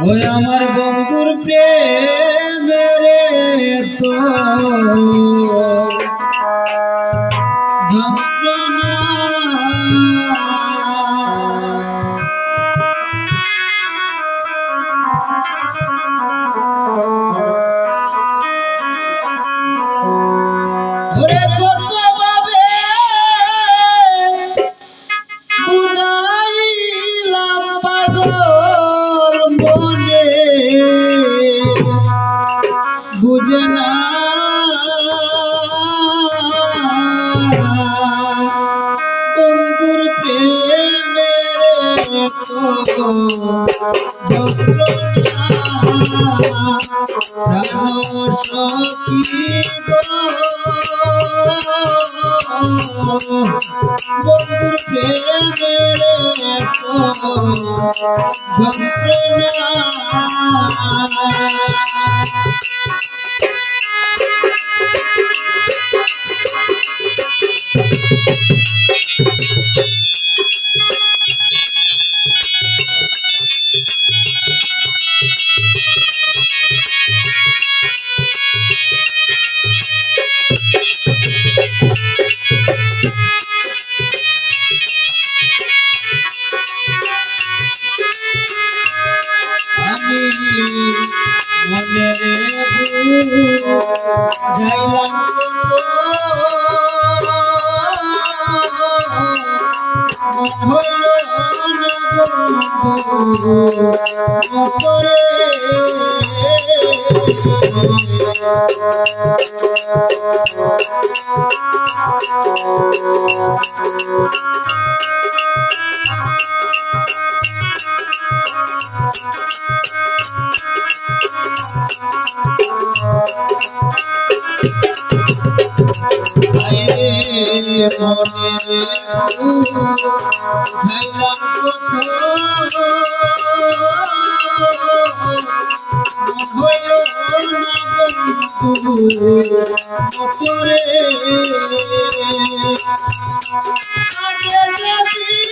ওই আমার বন্ধুর প্রেমেরে তো না বন্ধুর প্রেমের তো বন্ধুর প্রেমের যন্ত্রণা আমি মনে রে যাইলাম হইল না রে ঝাইলাম কত হইল না বন্ধু মতরে আগে যদি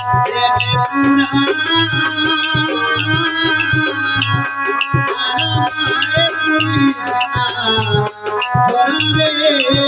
Thank you.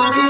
আমি প্রেম